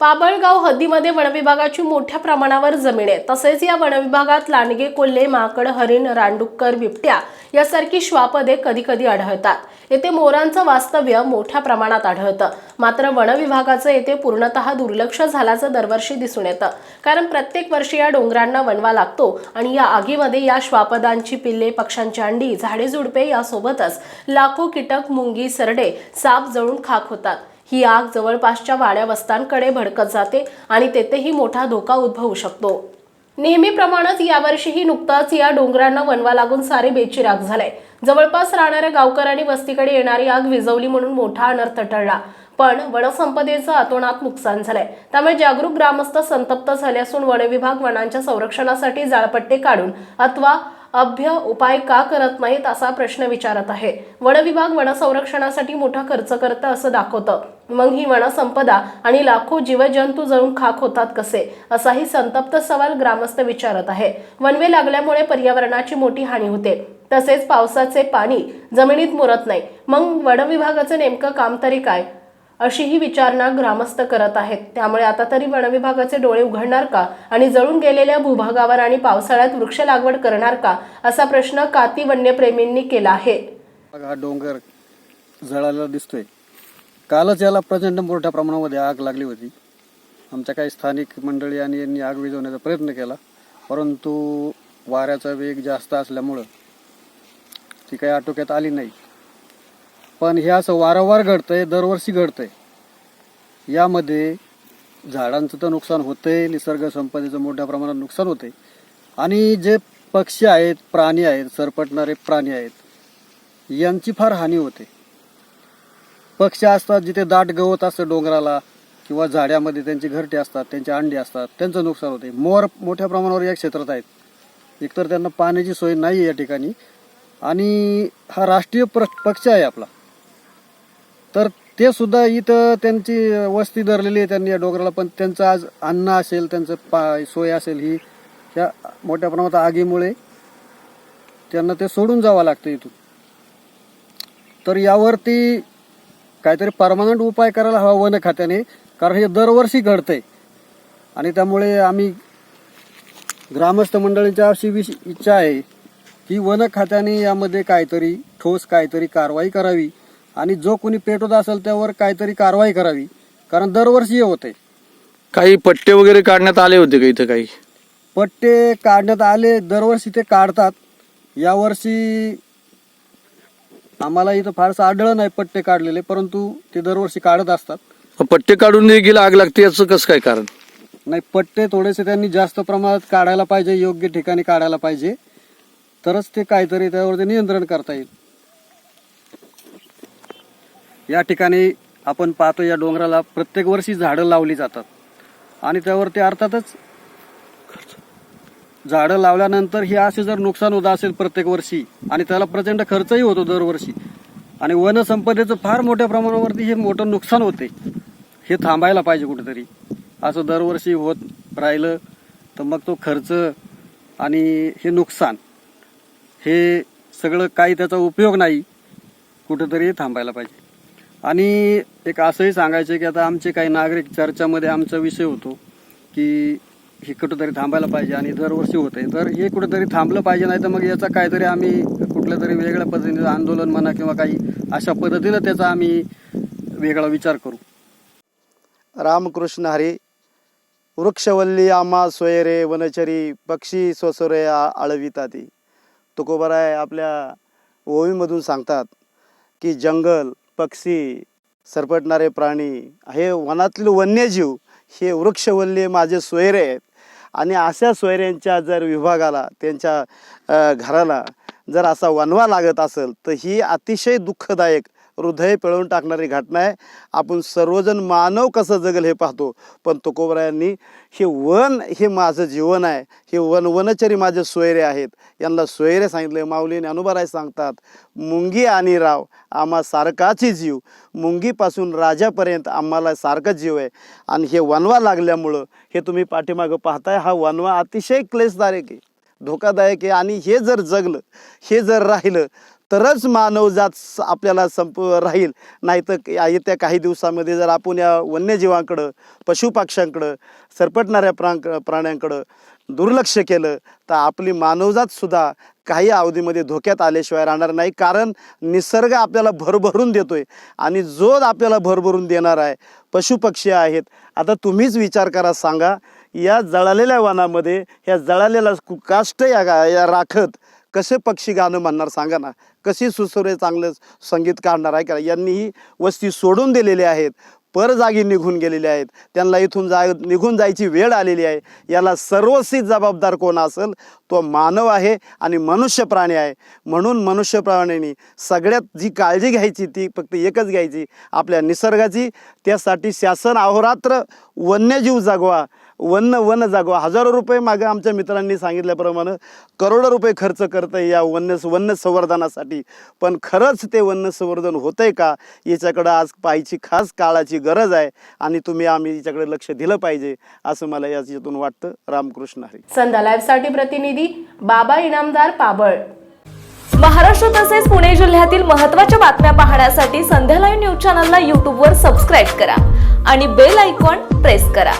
पाबळगाव हद्दीमध्ये वनविभागाची मोठ्या प्रमाणावर जमीन आहे. तसेच या वनविभागात लांडगे कोल्हे माकड हरिण रानडुक्कर बिबट्या यासारखी श्वापदे कधी कधी आढळतात. येथे मोरांचं वास्तव्य मोठ्या प्रमाणात आढळतं. मात्र वनविभागाचं येथे पूर्णतः दुर्लक्ष झाल्याचं दरवर्षी दिसून येतं. कारण प्रत्येक वर्षी या डोंगरांना वनवा लागतो आणि या आगीमध्ये या श्वापदांची पिल्ले पक्ष्यांची अंडी झाडे झुडपे यासोबतच लाखो कीटक मुंगी सरडे साप जळून खाक होतात. ही आग जवळपासच्या वाड्या वस्तांकडे भडकत जाते आणि तेथेही मोठा धोका उद्भवू शकतो. नेहमीप्रमाणेच यावर्षीही नुकताच या डोंगरांना वनवा लागून सारे बेचिराग झालाय. जवळपास राहणाऱ्या गावकऱ्यांनी वस्तीकडे येणारी आग विझवली म्हणून मोठा अनर्थ टळला. पण वनसंपदेचं अतोनात नुकसान झालंय. त्यामुळे जागरूक ग्रामस्थ संतप्त झाले असून वनविभाग वनांच्या संरक्षणासाठी जाळपट्टे काढून अथवा अभ्य उपाय का करत नाहीत असा प्रश्न विचारत आहे. वनविभाग वनसंरक्षणासाठी मोठा खर्च करतं असं दाखवतं. मग ही वनसंपदा आणि लाखो जीवजंतू जळून खाक होतात कसे? असाही संतप्त सवाल ग्रामस्थ विचारत आहे. वनवे लागल्यामुळे पर्यावरणाची मोठी हानी होते. तसेच पावसाचे पाणी जमिनीत मुरत नाही. मग वन विभागाचं नेमकं काम तरी काय? अशीही विचारणा ग्रामस्थ करत आहेत. त्यामुळे आता तरी वनविभागाचे डोळे उघडणार का? आणि जळून गेलेल्या भूभागावर आणि पावसाळ्यात वृक्ष लागवड करणार का? असा प्रश्न काती वन्यप्रेमींनी केला आहे. हा डोंगर जळाला दिसतोय. कालच याला प्रचंड मोठ्या प्रमाणामध्ये आग लागली होती. आमच्या काही स्थानिक मंडळी आणि यांनी आग विझवण्याचा प्रयत्न केला. परंतु वाऱ्याचा वेग जास्त असल्यामुळं ती काही आटोक्यात आली नाही. पण हे असं वारंवार घडतंय दरवर्षी घडतंय. यामध्ये झाडांचं तर नुकसान होतंय निसर्ग संपदेचं मोठ्या प्रमाणात नुकसान होतंय. आणि जे पक्षी आहेत प्राणी आहेत सरपटणारे प्राणी आहेत यांची फार हानी होते. पक्षी असतात जिथे दाट गवत असतं डोंगराला किंवा झाड्यामध्ये त्यांची घरटे असतात त्यांचे अंडी असतात त्यांचं नुकसान होते. मोर मोठ्या प्रमाणावर या क्षेत्रात आहेत. एकतर त्यांना पाण्याची सोय नाही आहे या ठिकाणी. आणि हा राष्ट्रीय प्र पक्षी आहे आपला. तर ते सुद्धा इथं त्यांची वस्ती धरलेली आहे त्यांनी या डोंगराला पण त्यांचं आज अन्न असेल त्यांचं पा सोय असेल ही ह्या मोठ्या प्रमाणात आगीमुळे त्यांना ते सोडून जावं लागतं इथून. तर यावरती काहीतरी परमनंट उपाय करायला हवा वन खात्याने कारण हे दरवर्षी घडतंय. आणि त्यामुळे आम्ही ग्रामस्थ मंडळींची अशी विश इच्छा आहे की वन खात्याने यामध्ये काहीतरी ठोस काहीतरी कारवाई करावी आणि जो कोणी पेटवत असेल त्यावर काहीतरी कारवाई करावी कारण दरवर्षी हे होतंय. काही पट्टे वगैरे काढण्यात आले होते का इथं काही? पट्टे काढण्यात आले दरवर्षी ते काढतात. यावर्षी आम्हाला इथं फारसं आढळलं नाही पट्टे काढलेले परंतु ते दरवर्षी काढत असतात. पट्टे काढून देखील आग लागते याचं कसं काय कारण? नाही पट्टे थोडेसे त्यांनी जास्त प्रमाणात काढायला पाहिजे योग्य ठिकाणी काढायला पाहिजे. तरच ते काहीतरी त्यावरती नियंत्रण करता येईल. या ठिकाणी आपण पाहतो या डोंगराला प्रत्येक वर्षी झाडं लावली जातात. आणि त्यावरती अर्थातच झाडं लावल्यानंतर हे असे जर नुकसान होत असेल प्रत्येक वर्षी आणि त्याला प्रचंड खर्चही होतो दरवर्षी आणि वनसंपदेचं फार मोठ्या प्रमाणावरती हे मोठं नुकसान होते हे थांबायला पाहिजे कुठेतरी. असं दरवर्षी होत राहिलं तर मग तो खर्च आणि हे नुकसान हे सगळं काही त्याचा उपयोग नाही कुठेतरी थांबायला पाहिजे. आणि एक असंही सांगायचं की आता आमचे काही नागरिक चर्चामध्ये आमचा विषय होतो की हे कुठेतरी थांबायला पाहिजे आणि दरवर्षी होत आहे तर हे कुठेतरी थांबलं पाहिजे नाही तर मग याचा काहीतरी आम्ही कुठल्या तरी वेगळ्या पद्धतीचं आंदोलन म्हणा किंवा काही अशा पद्धतीनं त्याचा आम्ही वेगळा विचार करू. रामकृष्ण हरी वृक्षवल्ली आम्हा सोयरे वनचरी पक्षी सोसरे आ- आळविताती. तुकोबराय आपल्या ओवीमधून सांगतात की जंगल पक्षी सरपटणारे प्राणी हे वनातील वन्यजीव हे वृक्षवल्ली माझे सोयरे आहेत. आणि अशा सोयऱ्यांच्या जर विभागाला त्यांच्या घराला जर असा वनवा लागत असेल तर ही अतिशय दुःखदायक हृदय पिळवून टाकणारी घटना आहे. आपण सर्वजण मानव कसं जगल हे पाहतो. पण तुकोबरायांनी हे वन हे माझं जीवन आहे. हे वन वनचरी माझे सोयरे आहेत. यांना सोयरे सांगितले. माऊली ज्ञानोबाराय सांगतात मुंगी आणि राव आम्हा सारखाची जीव. मुंगीपासून राजापर्यंत आम्हाला सारखं जीव आहे. आणि हे वनवा लागल्यामुळं हे तुम्ही पाठीमागं पाहताय हा वनवा अतिशय क्लेशदायक आहे. धोकादायक आहे. आणि हे जर जगलं हे जर राहिलं तरच मानवजात आपल्याला संप राहील. नाही तर येत्या काही दिवसामध्ये जर आपण या वन्यजीवांकडं पशुपक्ष्यांकडं सरपटणाऱ्या प्रा प्राण्यांकडं दुर्लक्ष केलं तर आपली मानवजातसुद्धा काही अवधीमध्ये धोक्यात आल्याशिवाय राहणार नाही. कारण निसर्ग आपल्याला भरभरून देतो आहे आणि जो आपल्याला भरभरून देणार आहे पशुपक्षी आहेत. आता तुम्हीच विचार करा सांगा या जळालेल्या वनामध्ये ह्या जळालेला कुकाष्ट या या राखत कसे पक्षी गाणं म्हणणार सांगा ना. कशी सुसुरे चांगलं संगीत काढणार आहे का यांनी ही वस्ती सोडून दिलेल्या आहेत. पर जागी निघून गेलेले आहेत. त्यांना इथून जा निघून जायची वेळ आलेली आहे. याला सर्वस्वी जबाबदार कोण असेल तो मानव आहे आणि मनुष्य प्राणी आहे. म्हणून मनुष्य प्राणीने सगळ्यात जी काळजी घ्यायची ती फक्त एकच घ्यायची. आपल्या निसर्गाची. त्यासाठी शासन अहोरात्र वन्यजीव जगवा. वन वन जागवा. हजारो रुपये मागं आमच्या मित्रांनी सांगितल्याप्रमाणे करोडो रुपये खर्च करतं या वन्य वन्य संवर्धनासाठी पण खरंच ते वन्य संवर्धन होतंय का? याच्याकडं आज पाहायची खास काळाची गरज आहे आणि तुम्ही आम्ही याच्याकडे लक्ष दिलं पाहिजे असं मला याच्यातून वाटतं. रामकृष्ण हरी. संध्या लाईव्हसाठी प्रतिनिधी बाबा इनामदार पाबळ. महाराष्ट्र तसेच पुणे जिल्ह्यातील महत्त्वाच्या बातम्या पाहण्यासाठी संध्या लाईव्ह न्यूज चॅनलला यूट्यूबवर सबस्क्राईब करा आणि बेल आयकॉन प्रेस करा.